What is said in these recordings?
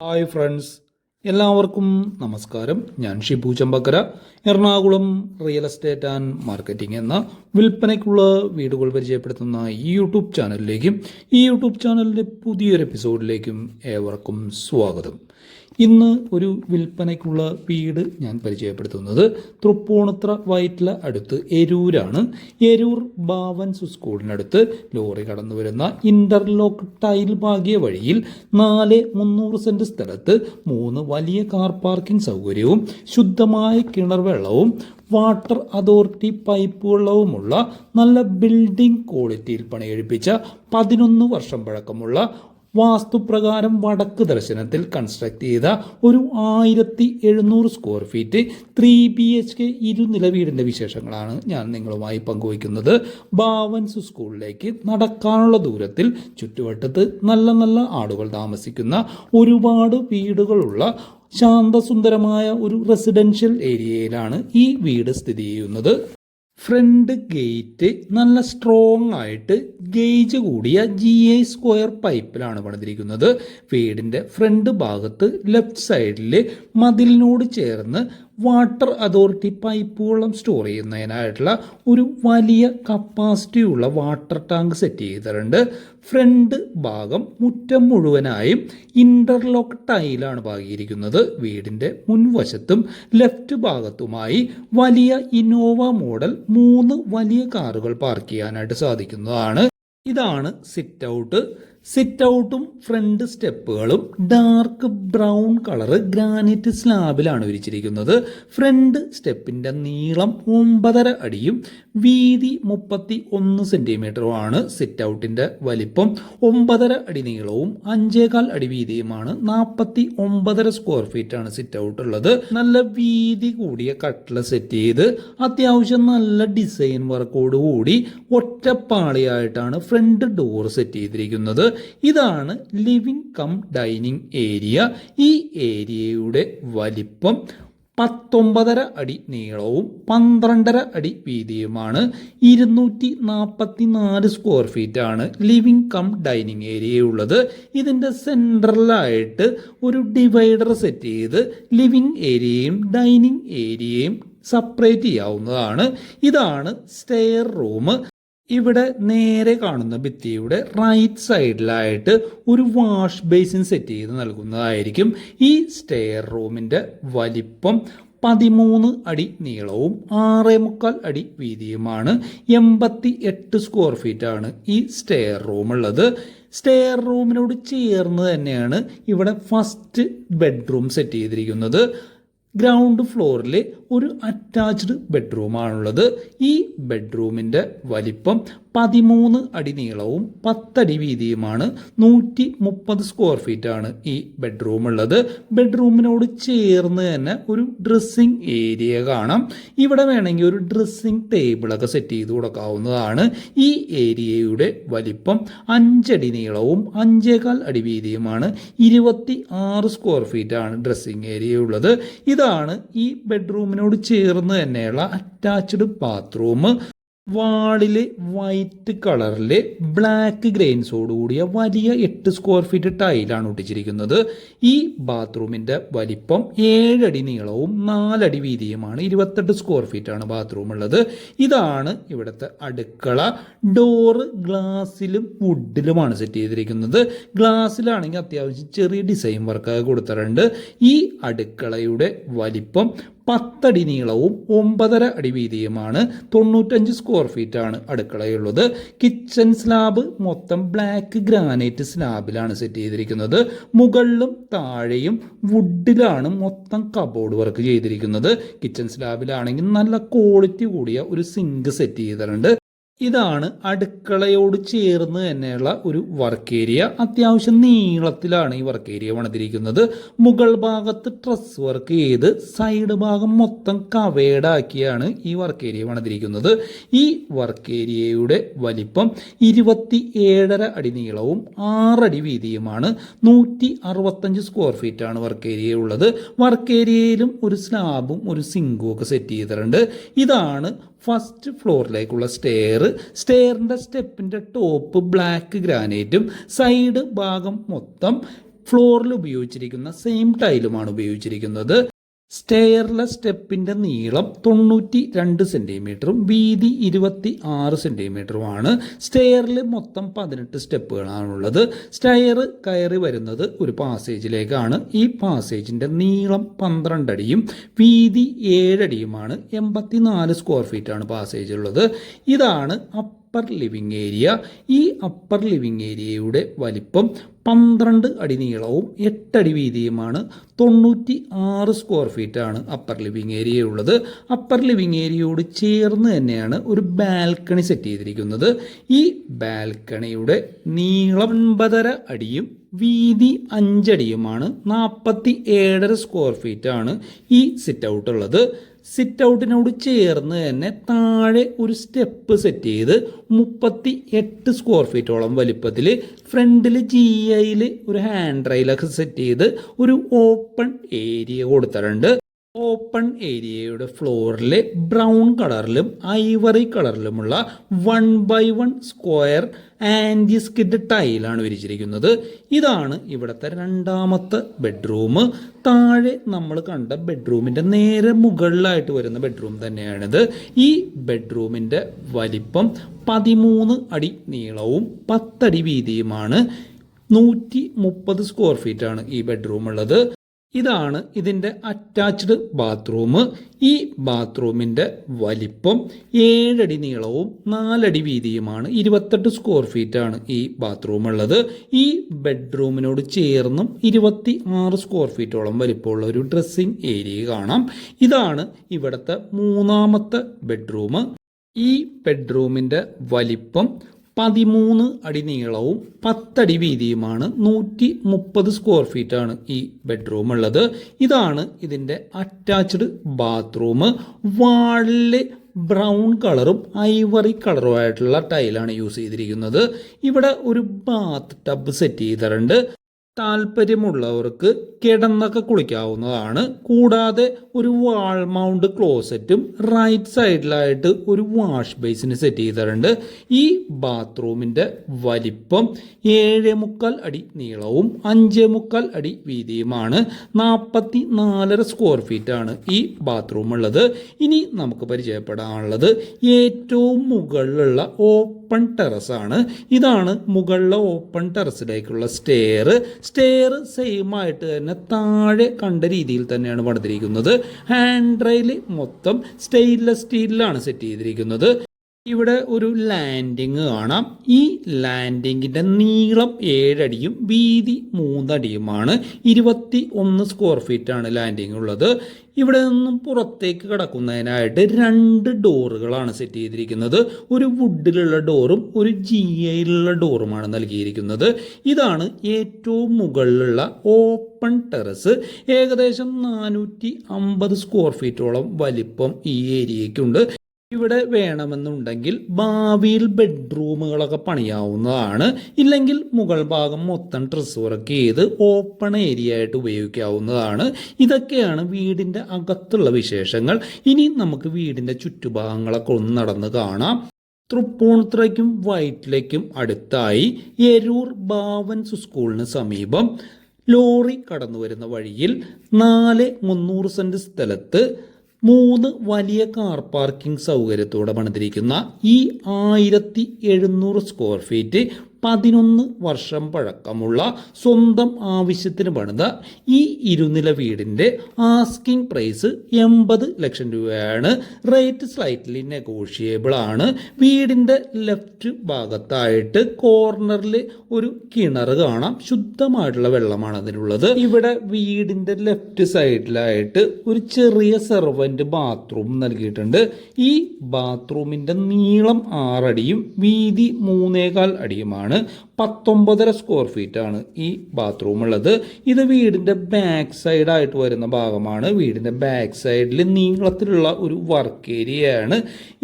Hi friends എല്ലാവർക്കും നമസ്കാരം. ഞാൻ Shibu Champakkara. Ernakulam real estate and marketing എന്ന വിൽപ്പനയ്ക്കുള്ള വീടുകൾ പരിചയപ്പെടുത്തുന്ന ഈ യൂട്യൂബ് ചാനലിലേക്കും ഈ യൂട്യൂബ് ചാനലിന്റെ പുതിയൊരു എപ്പിസോഡിലേക്കും ഏവർക്കും സ്വാഗതം. ഇന്ന് ഒരു വിൽപ്പനയ്ക്കുള്ള വീട് ഞാൻ പരിചയപ്പെടുത്തുന്നത് തൃപ്പൂണിത്ര വയറ്റില അടുത്ത് എരൂരാണ്. എരൂർ ബാവൻസ് സ്കൂളിനടുത്ത് ലോറി കടന്നു വരുന്ന ഇന്റർലോക്ക് ടൈൽ ഭാഗ്യ വഴിയിൽ നാല് മുന്നൂറ് സെന്റ് സ്ഥലത്ത് മൂന്ന് വലിയ കാർ പാർക്കിംഗ് സൗകര്യവും ശുദ്ധമായ കിണർ വെള്ളവും വാട്ടർ അതോറിറ്റി പൈപ്പ് വെള്ളവുമുള്ള നല്ല ബിൽഡിംഗ് ക്വാളിറ്റിയിൽ പണിയെഴുപ്പിച്ച പതിനൊന്ന് വർഷം പഴക്കമുള്ള വാസ്തുപ്രകാരം വടക്ക് ദർശനത്തിൽ കൺസ്ട്രക്ട് ചെയ്ത ഒരു ആയിരത്തി എഴുന്നൂറ് square feet three B H K ഇരുനില വീടിന്റെ വിശേഷങ്ങളാണ് ഞാൻ നിങ്ങളുമായി പങ്കുവയ്ക്കുന്നത്. ബാവൻസ് സ്കൂളിലേക്ക് നടക്കാനുള്ള ദൂരത്തിൽ ചുറ്റുവട്ടത്ത് നല്ല നല്ല ആളുകൾ താമസിക്കുന്ന ഒരുപാട് വീടുകളുള്ള ശാന്തസുന്ദരമായ ഒരു റെസിഡൻഷ്യൽ ഏരിയയിലാണ് ഈ വീട് സ്ഥിതി ചെയ്യുന്നത്. ഫ്രണ്ട് ഗേറ്റ് നല്ല സ്ട്രോങ് ആയിട്ട് ഗേജ് കൂടിയ ജി എ സ്ക്വയർ പൈപ്പിലാണ് പണിതിരിക്കുന്നത്. വീടിന്റെ ഫ്രണ്ട് ഭാഗത്ത് ലെഫ്റ്റ് സൈഡിൽ മതിലിനോട് ചേർന്ന് വാട്ടർ അതോറിറ്റി പൈപ്പ് വെള്ളം സ്റ്റോർ ചെയ്യുന്നതിനായിട്ടുള്ള ഒരു വലിയ കപ്പാസിറ്റിയുള്ള വാട്ടർ ടാങ്ക് സെറ്റ് ചെയ്തിട്ടുണ്ട്. ഫ്രണ്ട് ഭാഗം മുറ്റം മുഴുവനായും ഇന്റർലോക്ക് ടൈലാണ് പാകിയിരിക്കുന്നത്. വീടിന്റെ മുൻവശത്തും ലെഫ്റ്റ് ഭാഗത്തുമായി വലിയ ഇന്നോവ മോഡൽ മൂന്ന് വലിയ കാറുകൾ പാർക്ക് ചെയ്യാനായിട്ട് സാധിക്കുന്നതാണ്. ഇതാണ് സിറ്റ് ഔട്ട് സിറ്റ് ഔട്ടും ഫ്രണ്ട് സ്റ്റെപ്പുകളും ഡാർക്ക് ബ്രൗൺ കളർ ഗ്രാനൈറ്റ് സ്ലാബിലാണ് വിരിച്ചിരിക്കുന്നത്. ഫ്രണ്ട് സ്റ്റെപ്പിന്റെ നീളം ഒമ്പതര അടിയും വീതി മുപ്പത്തി ഒന്ന് സെന്റിമീറ്ററുമാണ് സിറ്റ് ഔട്ടിന്റെ വലിപ്പം. ഒമ്പതര അടി നീളവും അഞ്ചേകാൽ അടി വീതിയുമാണ് നാൽപ്പത്തി ഒമ്പതര സ്ക്വയർ ഫീറ്റ് ആണ് സിറ്റ് ഔട്ട് ഉള്ളത്. നല്ല വീതി കൂടിയ കട്ടില സെറ്റ് ചെയ്ത് അത്യാവശ്യം നല്ല ഡിസൈൻ വർക്കോട് കൂടി ഒറ്റപ്പാളിയായിട്ടാണ് ഫ്രണ്ട് ഡോർ സെറ്റ് ചെയ്തിരിക്കുന്നത്. ഇതാണ് ലിവിങ് കം ഡൈനിങ് ഏരിയ. ഈ ഏരിയയുടെ വലിപ്പം പത്തൊമ്പതര അടി നീളവും പന്ത്രണ്ടര അടി വീതിയുമാണ്. ഇരുന്നൂറ്റി നാൽപ്പത്തി നാല് സ്ക്വയർ ഫീറ്റ് ആണ് ലിവിംഗ് കം ഡൈനിങ് ഏരിയ ഉള്ളത്. ഇതിന്റെ സെൻട്രലായിട്ട് ഒരു ഡിവൈഡർ സെറ്റ് ചെയ്ത് ലിവിംഗ് ഏരിയയും ഡൈനിങ് ഏരിയയും സെപ്പറേറ്റ് ചെയ്യാവുന്നതാണ്. ഇതാണ് സ്റ്റെയർ റൂം. ഇവിടെ നേരെ കാണുന്ന ഭിത്തിയുടെ റൈറ്റ് സൈഡിലായിട്ട് ഒരു വാഷ് ബേസിൻ സെറ്റ് ചെയ്ത് നൽകുന്നതായിരിക്കും. ഈ സ്റ്റെയർ റൂമിന്റെ വലിപ്പം പതിമൂന്ന് അടി നീളവും ആറേ മുക്കാൽ അടി വീതിയുമാണ്. എൺപത്തി എട്ട് സ്ക്വയർ ഫീറ്റ് ആണ് ഈ സ്റ്റെയർ റൂം ഉള്ളത്. സ്റ്റെയർ റൂമിനോട് ചേർന്ന് തന്നെയാണ് ഇവിടെ ഫസ്റ്റ് ബെഡ്റൂം സെറ്റ് ചെയ്തിരിക്കുന്നത്. ഗ്രൗണ്ട് ഫ്ലോറിൽ ഒരു അറ്റാച്ച്ഡ് ബെഡ്റൂമാണുള്ളത് ഈ ബെഡ്റൂമിന്റെ വലിപ്പം പതിമൂന്ന് അടി നീളവും പത്തടി വീതിയുമാണ്. നൂറ്റി മുപ്പത് സ്ക്വയർ ഫീറ്റ് ആണ് ഈ ബെഡ്റൂം ഉള്ളത്. ബെഡ്റൂമിനോട് ചേർന്ന് തന്നെ ഒരു ഡ്രസ്സിംഗ് ഏരിയ കാണാം. ഇവിടെ വേണമെങ്കിൽ ഒരു ഡ്രസ്സിംഗ് ടേബിളൊക്കെ സെറ്റ് ചെയ്ത് കൊടുക്കാവുന്നതാണ്. ഈ ഏരിയയുടെ വലിപ്പം അഞ്ചടി നീളവും അഞ്ചേകാൽ അടി വീതിയുമാണ്. ഇരുപത്തി ആറ് സ്ക്വയർ ഫീറ്റ് ആണ് ഡ്രസ്സിംഗ് ഏരിയ ഉള്ളത്. ഇതാണ് ഈ ബെഡ്റൂമിനോട് ചേർന്ന് തന്നെയുള്ള അറ്റാച്ച്ഡ് ബാത്റൂം വാളിൽ വൈറ്റ് കളറിൽ ബ്ലാക്ക് ഗ്രെയിൻസോട് കൂടിയ വലിയ എട്ട് സ്ക്വയർ ഫീറ്റ് ടൈലാണ് ഒട്ടിച്ചിരിക്കുന്നത്. ഈ ബാത്റൂമിന്റെ വലിപ്പം ഏഴടി നീളവും നാലടി വീതിയുമാണ്. ഇരുപത്തെട്ട് സ്ക്വയർ ഫീറ്റ് ആണ് ബാത്റൂം ഉള്ളത്. ഇതാണ് ഇവിടുത്തെ അടുക്കള. ഡോറ് ഗ്ലാസ്സിലും വുഡിലുമാണ് സെറ്റ് ചെയ്തിരിക്കുന്നത്. ഗ്ലാസ്സിലാണെങ്കിൽ അത്യാവശ്യം ചെറിയ ഡിസൈൻ വർക്കൊക്കെ കൊടുത്തിട്ടുണ്ട്. ഈ അടുക്കളയുടെ വലിപ്പം പത്തടി നീളവും ഒമ്പതര അടി വീതിയുമാണ്. തൊണ്ണൂറ്റഞ്ച് സ്ക്വയർ ഫീറ്റ് ആണ് അടുക്കളയുള്ളത്. കിച്ചൺ സ്ലാബ് മൊത്തം ബ്ലാക്ക് ഗ്രാനൈറ്റ് സ്ലാബിലാണ് സെറ്റ് ചെയ്തിരിക്കുന്നത്. മുകളിലും താഴെയും വുഡിലാണ് മൊത്തം കബോർഡ് വർക്ക് ചെയ്തിരിക്കുന്നത്. കിച്ചൺ സ്ലാബിലാണെങ്കിൽ നല്ല ക്വാളിറ്റി കൂടിയ ഒരു സിങ്ക് സെറ്റ് ചെയ്തിട്ടുണ്ട്. ഇതാണ് അടുക്കളയോട് ചേർന്ന് തന്നെയുള്ള ഒരു വർക്ക് ഏരിയ അത്യാവശ്യം നീളത്തിലാണ് ഈ വർക്ക് ഏരിയ പണിതിരിക്കുന്നത്. മുകൾ ഭാഗത്ത് ട്രസ് വർക്ക് ചെയ്ത് സൈഡ് ഭാഗം മൊത്തം കവേഡാക്കിയാണ് ഈ വർക്ക് ഏരിയ പണിതിരിക്കുന്നത്. ഈ വർക്ക് ഏരിയയുടെ വലിപ്പം ഇരുപത്തി ഏഴര അടി നീളവും ആറടി വീതിയുമാണ്. നൂറ്റി അറുപത്തഞ്ച് സ്ക്വയർ ഫീറ്റ് ആണ് വർക്ക് ഏരിയ ഉള്ളത്. വർക്ക് ഏരിയയിലും ഒരു സ്ലാബും ഒരു സിങ്കും ഒക്കെ സെറ്റ് ചെയ്തിട്ടുണ്ട്. ഇതാണ് ഫസ്റ്റ് ഫ്ലോറിലേക്കുള്ള സ്റ്റെയർ സ്റ്റെയറിന്റെ സ്റ്റെപ്പിന്റെ ടോപ്പ് ബ്ലാക്ക് ഗ്രാനൈറ്റും സൈഡ് ഭാഗം മൊത്തം ഫ്ലോറിൽ ഉപയോഗിച്ചിരിക്കുന്ന സെയിം ടൈലുമാണ് ഉപയോഗിച്ചിരിക്കുന്നത്. സ്റ്റെയറിലെ സ്റ്റെപ്പിന്റെ നീളം തൊണ്ണൂറ്റി രണ്ട് സെന്റിമീറ്ററും വീതി ഇരുപത്തി ആറ് സെന്റിമീറ്ററുമാണ് സ്റ്റെയറിൽ മൊത്തം പതിനെട്ട് സ്റ്റെപ്പുകളാണുള്ളത്. സ്റ്റെയർ കയറി വരുന്നത് ഒരു പാസേജിലേക്കാണ് ഈ പാസേജിന്റെ നീളം പന്ത്രണ്ടടിയും വീതി ഏഴടിയുമാണ്. എൺപത്തിനാല് സ്ക്വയർ ഫീറ്റാണ് പാസേജ് ഉള്ളത്. ഇതാണ് അപ്പർ ലിവിങ് ഏരിയ ഈ അപ്പർ ലിവിങ് ഏരിയയുടെ വലിപ്പം പന്ത്രണ്ട് അടി നീളവും എട്ടടി വീതിയുമാണ്. തൊണ്ണൂറ്റി ആറ് സ്ക്വയർ ഫീറ്റാണ് അപ്പർ ലിവിങ് ഏരിയ ഉള്ളത്. അപ്പർ ലിവിങ് ഏരിയയോട് ചേർന്ന് തന്നെയാണ് ഒരു ബാൽക്കണി സെറ്റ് ചെയ്തിരിക്കുന്നത്. ഈ ബാൽക്കണിയുടെ നീളം ഒൻപതര അടിയും വീതി അഞ്ചടിയുമാണ്. നാൽപ്പത്തി ഏഴര സ്ക്വയർ ഫീറ്റാണ് ഈ സിറ്റ് ഔട്ട് ഉള്ളത്. സിറ്റ് ഔട്ടിനോട് ചേർന്ന് തന്നെ താഴെ ഒരു സ്റ്റെപ്പ് സെറ്റ് ചെയ്ത് മുപ്പത്തി എട്ട് സ്ക്വയർ ഫീറ്റോളം വലിപ്പത്തിൽ ഫ്രണ്ടിൽ ജി ഐയിൽ ഒരു ഹാൻഡ് റെയിലൊക്കെ സെറ്റ് ചെയ്ത് ഒരു ഓപ്പൺ ഏരിയ കൊടുത്തിട്ടുണ്ട്. ഓപ്പൺ ഏരിയയുടെ ഫ്ലോറിൽ ബ്രൗൺ കളറിലും ivory കളറിലുമുള്ള one by one square anti skid ടൈലാണ് വിരിച്ചിരിക്കുന്നത്. ഇതാണ് ഇവിടുത്തെ രണ്ടാമത്തെ ബെഡ്റൂം താഴെ നമ്മൾ കണ്ട ബെഡ്റൂമിന്റെ നേരെ മുകളിലായിട്ട് വരുന്ന ബെഡ്റൂം തന്നെയാണിത്. ഈ ബെഡ്റൂമിന്റെ വലിപ്പം പതിമൂന്ന് അടി നീളവും പത്തടി വീതിയുമാണ്. നൂറ്റി മുപ്പത് സ്ക്വയർ ഫീറ്റാണ് ഈ ബെഡ്റൂം ഉള്ളത്. ഇതാണ് ഇതിന്റെ അറ്റാച്ച്ഡ് ബാത്റൂം ഈ ബാത്റൂമിന്റെ വലിപ്പം ഏഴടി നീളവും നാലടി വീതിയുമാണ്. ഇരുപത്തെട്ട് സ്ക്വയർ ഫീറ്റാണ് ഈ ബാത്റൂം ഉള്ളത്. ഈ ബെഡ്റൂമിനോട് ചേർന്നും ഇരുപത്തി ആറ് സ്ക്വയർ ഫീറ്റോളം വലിപ്പമുള്ള ഒരു ഡ്രസ്സിംഗ് ഏരിയ കാണാം. ഇതാണ് ഇവിടുത്തെ മൂന്നാമത്തെ ബെഡ്റൂം ഈ ബെഡ്റൂമിന്റെ വലിപ്പം പതിമൂന്ന് അടി നീളവും പത്തടി വീതിയുമാണ് നൂറ്റി മുപ്പത് സ്ക്വയർ ഫീറ്റാണ് ഈ ബെഡ്റൂം ഉള്ളത്. ഇതാണ് ഇതിന്റെ അറ്റാച്ച്ഡ് ബാത്റൂം വാളിൽ ബ്രൗൺ കളറും ഐവറി കളറുമായിട്ടുള്ള ടൈലാണ് യൂസ് ചെയ്തിരിക്കുന്നത്. ഇവിടെ ഒരു ബാത്ത് ടബ് സെറ്റ് ചെയ്തിട്ടുണ്ട്. താല്പര്യമുള്ളവർക്ക് കിടന്നൊക്കെ കുളിക്കാവുന്നതാണ്. കൂടാതെ ഒരു വാൾ മൗണ്ട് ക്ലോസറ്റും റൈറ്റ് സൈഡിലായിട്ട് ഒരു വാഷ് ബേസിന് സെറ്റ് ചെയ്തിട്ടുണ്ട്. ഈ ബാത്റൂമിന്റെ വലിപ്പം ഏഴ് മുക്കാൽ അടി നീളവും അഞ്ച് മുക്കാൽ അടി വീതിയുമാണ്. നാൽപ്പത്തി നാലര സ്ക്വയർ ഫീറ്റാണ് ഈ ബാത്റൂം ഉള്ളത്. ഇനി നമുക്ക് പരിചയപ്പെടാനുള്ളത് ഏറ്റവും മുകളിലുള്ള ഓപ്പൺ ടെറസ് ടെറസാണ് ഇതാണ് മുകളിലെ ഓപ്പൺ ടെറസിലേക്കുള്ള സ്റ്റെയർ സ്റ്റെയർ സെയിം ആയിട്ട് തന്നെ താഴെ കണ്ട രീതിയിൽ തന്നെയാണ് പണിതിരിക്കുന്നത്. ഹാൻഡ് റെയിൽ മൊത്തം സ്റ്റെയിൻലെസ് സ്റ്റീലിലാണ് സെറ്റ് ചെയ്തിരിക്കുന്നത്. ഇവിടെ ഒരു ലാൻഡിങ് കാണാം. ഈ ലാൻഡിങ്ങിന്റെ നീളം ഏഴടിയും വീതി മൂന്നടിയുമാണ്. ഇരുപത്തി ഒന്ന് സ്ക്വയർ ഫീറ്റാണ് ലാൻഡിങ് ഉള്ളത്. ഇവിടെ നിന്നും പുറത്തേക്ക് കിടക്കുന്നതിനായിട്ട് രണ്ട് ഡോറുകളാണ് സെറ്റ് ചെയ്തിരിക്കുന്നത്. ഒരു വുഡിലുള്ള ഡോറും ഒരു ജി ഐയിലുള്ള ഡോറുമാണ് നൽകിയിരിക്കുന്നത്. ഇതാണ് ഏറ്റവും മുകളിലുള്ള ഓപ്പൺ ടെറസ് ഏകദേശം നാനൂറ്റി അമ്പത് സ്ക്വയർ ഫീറ്റോളം വലിപ്പം ഈ ഏരിയയ്ക്കുണ്ട്. ഇവിടെ വേണമെന്നുണ്ടെങ്കിൽ ഭാവിയിൽ ബെഡ്റൂമുകളൊക്കെ പണിയാവുന്നതാണ്. ഇല്ലെങ്കിൽ മുകൾ ഭാഗം മൊത്തം ഡ്രസ് വർക്ക് ചെയ്ത് ഓപ്പൺ ഏരിയ ആയിട്ട് ഉപയോഗിക്കാവുന്നതാണ്. ഇതൊക്കെയാണ് വീടിന്റെ അകത്തുള്ള വിശേഷങ്ങൾ. ഇനി നമുക്ക് വീടിന്റെ ചുറ്റുഭാഗങ്ങളൊക്കെ ഒന്ന് നടന്ന് കാണാം. തൃപ്പൂണിത്തുറയ്ക്കും വൈറ്റിലേക്കും അടുത്തായി എരൂർ ബാവൻസ് സ്കൂളിന് സമീപം ലോറി കടന്നു വരുന്ന വഴിയിൽ നാല് മുന്നൂറ് സെന്റ് സ്ഥലത്ത് മൂന്ന് വലിയ കാർ പാർക്കിംഗ് സൗകര്യത്തോടെ പണിതിരിക്കുന്ന ഈ ആയിരത്തി എഴുന്നൂറ് സ്ക്വയർ ഫീറ്റ് പതിനൊന്ന് വർഷം പഴക്കമുള്ള സ്വന്തം ആവശ്യത്തിന് പണിത ഈ ഇരുനില വീടിന്റെ ആസ്കിംഗ് പ്രൈസ് എൺപത് ലക്ഷം രൂപയാണ്. റേറ്റ് സ്ലൈറ്റ്ലി നെഗോഷ്യബിൾ ആണ്. വീടിന്റെ ലെഫ്റ്റ് ഭാഗത്തായിട്ട് കോർണറിൽ ഒരു കിണർ കാണാം. ശുദ്ധമായിട്ടുള്ള വെള്ളമാണ് അതിനുള്ളത്. ഇവിടെ വീടിന്റെ ലെഫ്റ്റ് സൈഡിലായിട്ട് ഒരു ചെറിയ സെർവന്റ് ബാത്റൂം നൽകിയിട്ടുണ്ട്. ഈ ബാത്റൂമിന്റെ നീളം ആറടിയും വീതി മൂന്നേകാൽ അടിയുമാണ്. പത്തൊമ്പതര സ്ക്വയർ ഫീറ്റ് ആണ് ഈ ബാത്റൂം ഉള്ളത്. ഇത് വീടിന്റെ ബാക്ക് സൈഡായിട്ട് വരുന്ന ഭാഗമാണ്. വീടിന്റെ ബാക്ക് സൈഡിൽ നീളത്തിലുള്ള ഒരു വർക്ക് ഏരിയയാണ്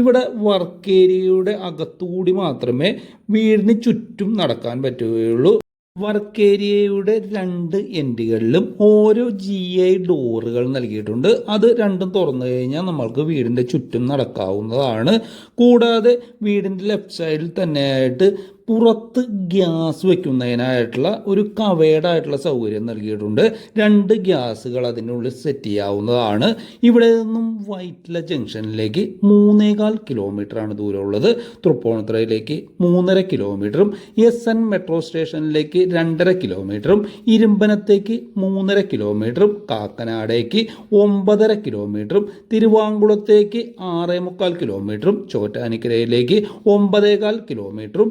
ഇവിടെ വർക്ക് ഏരിയയുടെ അകത്തുകൂടി മാത്രമേ വീടിന് ചുറ്റും നടക്കാൻ പറ്റുകയുള്ളൂ. വർക്ക് ഏരിയയുടെ രണ്ട് എൻഡുകളിലും ഓരോ ജി ഐ ഡോറുകൾ നൽകിയിട്ടുണ്ട്. അത് രണ്ടും തുറന്നു കഴിഞ്ഞാൽ നമ്മൾക്ക് വീടിന്റെ ചുറ്റും നടക്കാവുന്നതാണ്. കൂടാതെ വീടിന്റെ ലെഫ്റ്റ് സൈഡിൽ തന്നെയായിട്ട് പുറത്ത് ഗ്യാസ് വയ്ക്കുന്നതിനായിട്ടുള്ള ഒരു കവേഡായിട്ടുള്ള സൗകര്യം നൽകിയിട്ടുണ്ട്. രണ്ട് ഗ്യാസുകൾ അതിനുള്ളിൽ സെറ്റ് ചെയ്യാവുന്നതാണ്. ഇവിടെ നിന്നും വൈറ്റില ജംഗ്ഷനിലേക്ക് മൂന്നേകാൽ കിലോമീറ്ററാണ് ദൂരമുള്ളത്. തൃപ്പൂണിത്തുറയിലേക്ക് മൂന്നര കിലോമീറ്ററും എസ് എൻ മെട്രോ സ്റ്റേഷനിലേക്ക് രണ്ടര കിലോമീറ്ററും ഇരുമ്പനത്തേക്ക് മൂന്നര കിലോമീറ്ററും കാക്കനാടേക്ക് ഒമ്പതര കിലോമീറ്ററും തിരുവാങ്കുളത്തേക്ക് ആറേ മുക്കാൽ കിലോമീറ്ററും ചോറ്റാനിക്കരയിലേക്ക് ഒമ്പതേകാൽ കിലോമീറ്ററും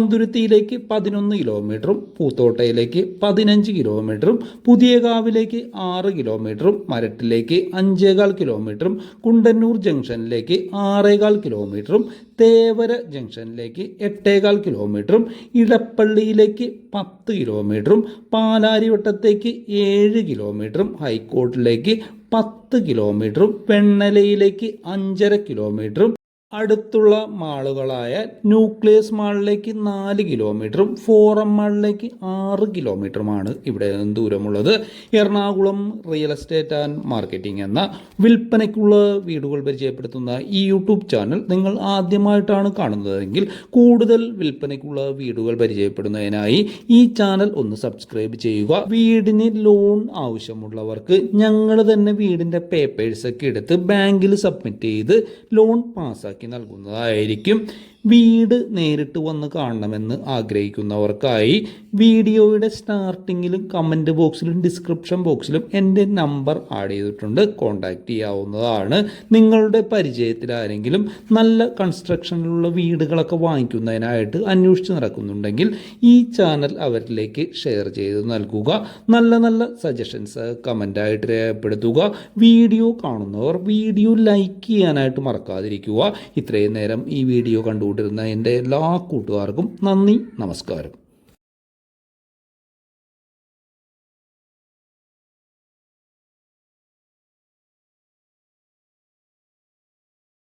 മുളന്തുരുത്തിയിലേക്ക് പതിനൊന്ന് കിലോമീറ്ററും പൂത്തോട്ടയിലേക്ക് പതിനഞ്ച് കിലോമീറ്ററും പുതിയകാവിലേക്ക് ആറ് കിലോമീറ്ററും മരട്ടിലേക്ക് അഞ്ചേകാൽ കിലോമീറ്ററും കുണ്ടന്നൂർ ജംഗ്ഷനിലേക്ക് ആറേകാൽ കിലോമീറ്ററും തേവര ജംഗ്ഷനിലേക്ക് എട്ടേകാൽ കിലോമീറ്ററും ഇടപ്പള്ളിയിലേക്ക് പത്ത് കിലോമീറ്ററും പാലാരിവട്ടത്തേക്ക് ഏഴ് കിലോമീറ്ററും ഹൈക്കോർട്ടിലേക്ക് പത്ത് കിലോമീറ്ററും വെണ്ണലയിലേക്ക് അഞ്ചര കിലോമീറ്ററും അടുത്തുള്ള മാളുകളായ ന്യൂക്ലിയസ് മാളിലേക്ക് നാല് കിലോമീറ്ററും ഫോറം മാളിലേക്ക് ആറ് കിലോമീറ്ററുമാണ് ഇവിടെ നിന്ന് ദൂരമുള്ളത്. Ernakulam real estate and marketing എന്ന വിൽപ്പനയ്ക്കുള്ള വീടുകൾ പരിചയപ്പെടുത്തുന്ന ഈ യൂട്യൂബ് ചാനൽ നിങ്ങൾ ആദ്യമായിട്ടാണ് കാണുന്നതെങ്കിൽ കൂടുതൽ വിൽപ്പനയ്ക്കുള്ള വീടുകൾ പരിചയപ്പെടുന്നതിനായി ഈ ചാനൽ ഒന്ന് സബ്സ്ക്രൈബ് ചെയ്യുക. വീടിന് ലോൺ ആവശ്യമുള്ളവർക്ക് ഞങ്ങൾ തന്നെ വീടിന്റെ പേപ്പേഴ്സൊക്കെ എടുത്ത് ബാങ്കിൽ സബ്മിറ്റ് ചെയ്ത് ലോൺ പാസ്സാക്കി ഉണ്ടാക്കി നൽകുന്നതായിരിക്കും. വീട് നേരിട്ട് വന്ന് കാണണമെന്ന് ആഗ്രഹിക്കുന്നവർക്കായി വീഡിയോയുടെ സ്റ്റാർട്ടിങ്ങിലും കമന്റ് ബോക്സിലും ഡിസ്ക്രിപ്ഷൻ ബോക്സിലും എന്റെ നമ്പർ ആഡ് ചെയ്തിട്ടുണ്ട്. കോൺടാക്റ്റ് ചെയ്യാവുന്നതാണ്. നിങ്ങളുടെ പരിചയത്തിൽ ആരെങ്കിലും നല്ല കൺസ്ട്രക്ഷനിലുള്ള വീടുകളൊക്കെ വാങ്ങിക്കുന്നതിനായിട്ട് അന്വേഷിച്ച് നടക്കുന്നുണ്ടെങ്കിൽ ഈ ചാനൽ അവരിലേക്ക് ഷെയർ ചെയ്ത് നൽകുക. നല്ല നല്ല സജഷൻസ് കമന്റായിട്ട് രേഖപ്പെടുത്തുക. വീഡിയോ കാണുന്നവർ വീഡിയോ ലൈക്ക് ചെയ്യാനായിട്ട് മറക്കാതിരിക്കുക. ഇത്രയും നേരം ഈ വീഡിയോ കണ്ടുകൊണ്ടിരുന്ന എന്റെ എല്ലാ കൂട്ടുകാർക്കും നന്ദി നമസ്കാരം.